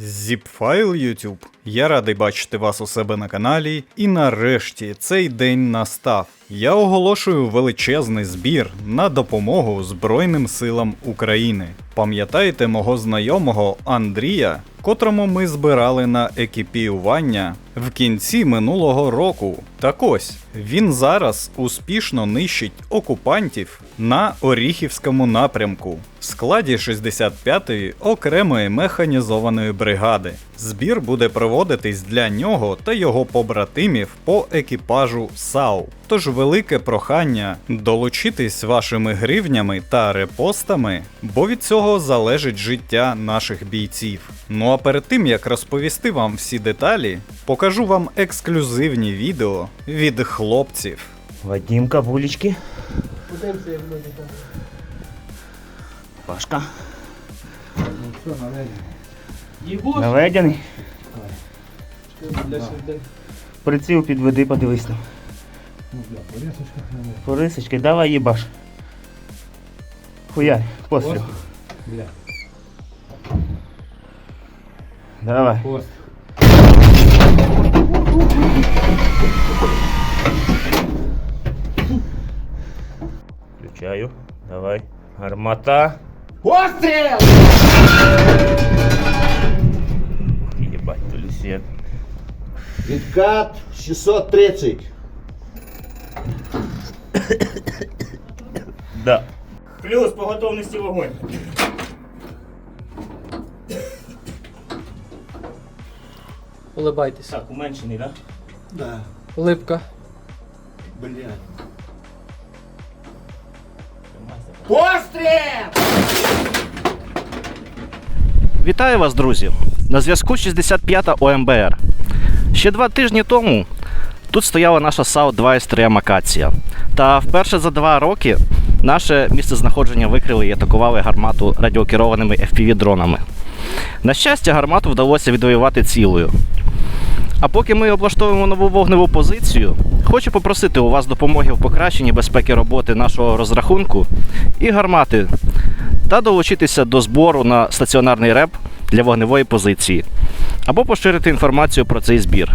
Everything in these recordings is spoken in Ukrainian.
Зіпфайл YouTube. Я радий бачити вас у себе на каналі. І нарешті цей день настав. Я оголошую величезний збір на допомогу Збройним силам України. Пам'ятаєте мого знайомого Андрія, котрому ми збирали на екіпіювання в кінці минулого року? Так ось він зараз успішно нищить окупантів на Оріхівському напрямку в складі 65-ї окремої механізованої бригади. Збір буде проводитись для нього та його побратимів по екіпажу САУ. Тож велике прохання долучитись вашими гривнями та репостами, бо від цього залежить життя наших бійців. Ну а перед тим як розповісти вам всі деталі, покажу вам ексклюзивні відео від хлопців. Вадимка, булечки. Пашка. Ну все, Наведений. Приціл підведи, подивись там. Ну, наведено. Порисочки, давай їбаш. Хуярь, постріл. Бля, Давай. Включаю. Давай. Гармата. Постріл! То. Відкат 630. Да. Плюс по готовності вогонь. Улибайтеся. Так, уменшений, да? Да, Улибка. блядь. Вітаю вас, друзі! На зв'язку 65-та ОМБР. Ще два тижні тому тут стояла наша САУ 2 С3 Макація. Та вперше за два роки наше місце знаходження викрили і атакували гармату радіокерованими FPV-дронами. На щастя, гармату вдалося відвоювати цілою. А поки ми облаштовуємо нову вогневу позицію, хочу попросити у вас допомоги в покращенні безпеки роботи нашого розрахунку і гармати та долучитися до збору на стаціонарний реп для вогневої позиції або поширити інформацію про цей збір.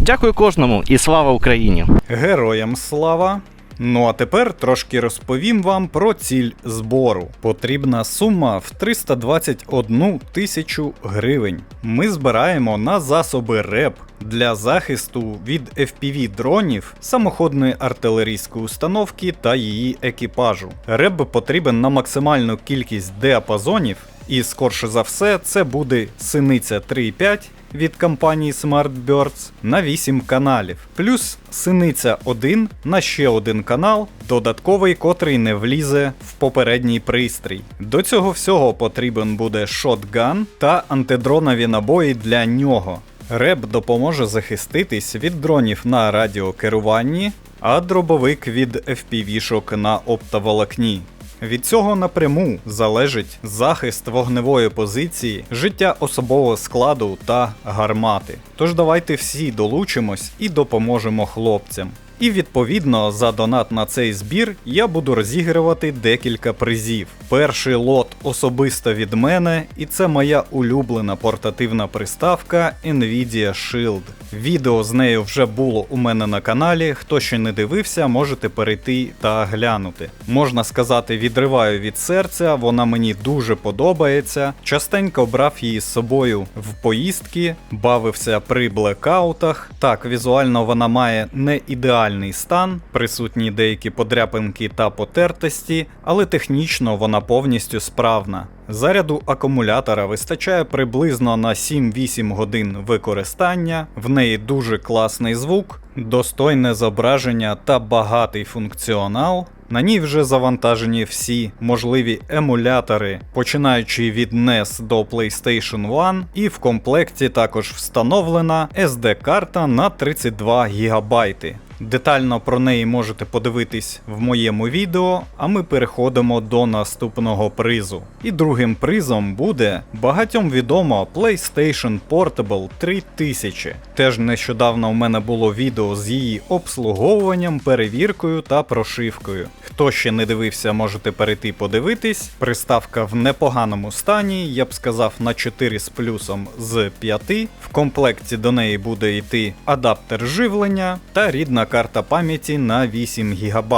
Дякую кожному і слава Україні! Героям слава! Ну а тепер трошки розповім вам про ціль збору. Потрібна сума в 321 тисячу гривень. Ми збираємо на засоби РЕП для захисту від FPV дронів, самоходної артилерійської установки та її екіпажу. РЕП потрібен на максимальну кількість діапазонів, і скорше за все це буде синиця 3.5 від компанії SmartBirds на 8 каналів, плюс синиця 1 на ще один канал, додатковий, котрий не влізе в попередній пристрій. До цього всього потрібен буде шотган та антидронові набої для нього. Реп допоможе захиститись від дронів на радіокеруванні, а дробовик від FPV-шок на оптоволокні. Від цього напряму залежить захист вогневої позиції, життя особового складу та гармати. Тож давайте всі долучимось і допоможемо хлопцям. І відповідно за донат на цей збір я буду розігрувати декілька призів. Перший лот особисто від мене, і це моя улюблена портативна приставка Nvidia Shield. Відео з нею вже було у мене на каналі. Хто ще не дивився, можете перейти та глянути. Можна сказати, відриваю від серця, вона мені дуже подобається. Частенько брав її з собою в поїздки, бавився при блекаутах. Так, візуально вона має не ідеальний стан, присутні деякі подряпинки та потертості, але технічно вона повністю справна. Заряду акумулятора вистачає приблизно на 7-8 годин використання, в неї дуже класний звук, достойне зображення та багатий функціонал. На ній вже завантажені всі можливі емулятори, починаючи від NES до PlayStation 1, і в комплекті також встановлена SD-карта на 32 ГБ. Детально про неї можете подивитись в моєму відео, а ми переходимо до наступного призу. І другим призом буде багатьом відомо PlayStation Portable 3000. Теж нещодавно у мене було відео з її обслуговуванням, перевіркою та прошивкою. Хто ще не дивився, можете перейти подивитись. Приставка в непоганому стані, я б сказав, на 4 з плюсом з 5. В комплекті до неї буде йти адаптер живлення та рідна карта пам'яті на 8 ГБ.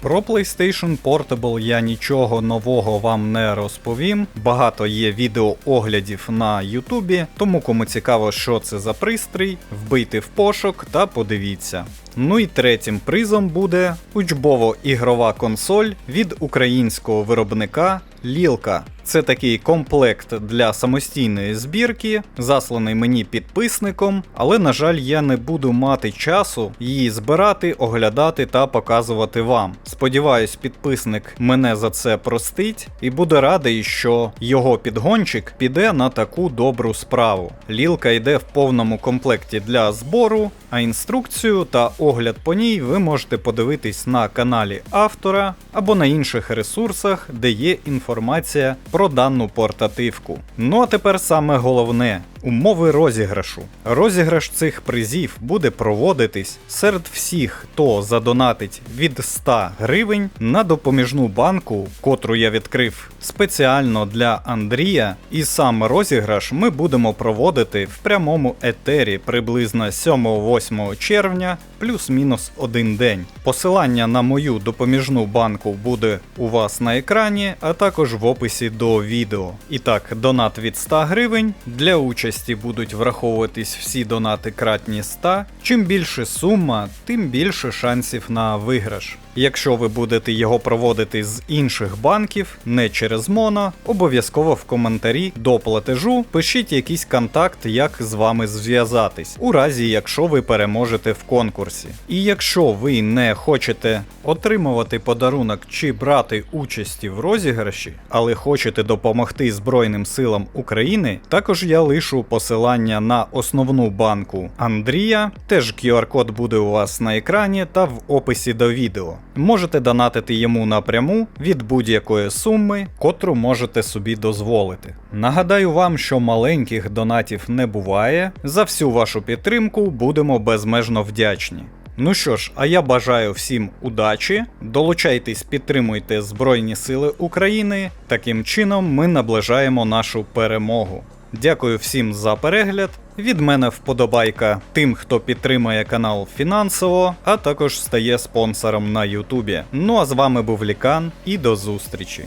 Про PlayStation Portable я нічого нового вам не розповім. Багато є відеооглядів на Ютубі, тому кому цікаво, що це за пристрій, вбийте в пошук та подивіться. Ну і третім призом буде учбово-ігрова консоль від українського виробника Лілка. Це такий комплект для самостійної збірки, засланий мені підписником, але, на жаль, я не буду мати часу її збирати, оглядати та показувати вам. Сподіваюсь, підписник мене за це простить і буде радий, що його підгончик піде на таку добру справу. Лілка йде в повному комплекті для збору, а інструкцію та огляд по ній ви можете подивитись на каналі автора або на інших ресурсах, де є інформація про дану портативку. Ну а тепер саме головне. Умови розіграшу. Розіграш цих призів буде проводитись серед всіх, хто задонатить від 100 гривень на допоміжну банку, котру я відкрив спеціально для Андрія. І сам розіграш ми будемо проводити в прямому етері приблизно 7-8 червня, плюс-мінус один день. Посилання на мою допоміжну банку буде у вас на екрані, а також в описі до відео. І так, донат від 100 гривень для участі будуть враховуватись всі донати кратні 100. Чим більше сума, тим більше шансів на виграш. Якщо ви будете його проводити з інших банків, не через Моно, обов'язково в коментарі до платежу пишіть якийсь контакт, як з вами зв'язатись, у разі якщо ви переможете в конкурсі. І якщо ви не хочете отримувати подарунок чи брати участі в розіграші, але хочете допомогти Збройним силам України, також я лишу посилання на основну банку Андрія. Теж QR-код буде у вас на екрані та в описі до відео. Можете донатити йому напряму від будь-якої суми, котру можете собі дозволити. Нагадаю вам, що маленьких донатів не буває. За всю вашу підтримку будемо безмежно вдячні. Ну що ж, а я бажаю всім удачі. Долучайтесь, підтримуйте Збройні Сили України. Таким чином ми наближаємо нашу перемогу. Дякую всім за перегляд. Від мене вподобайка тим, хто підтримує канал фінансово, а також стає спонсором на Ютубі. Ну а з вами був Лікан і до зустрічі.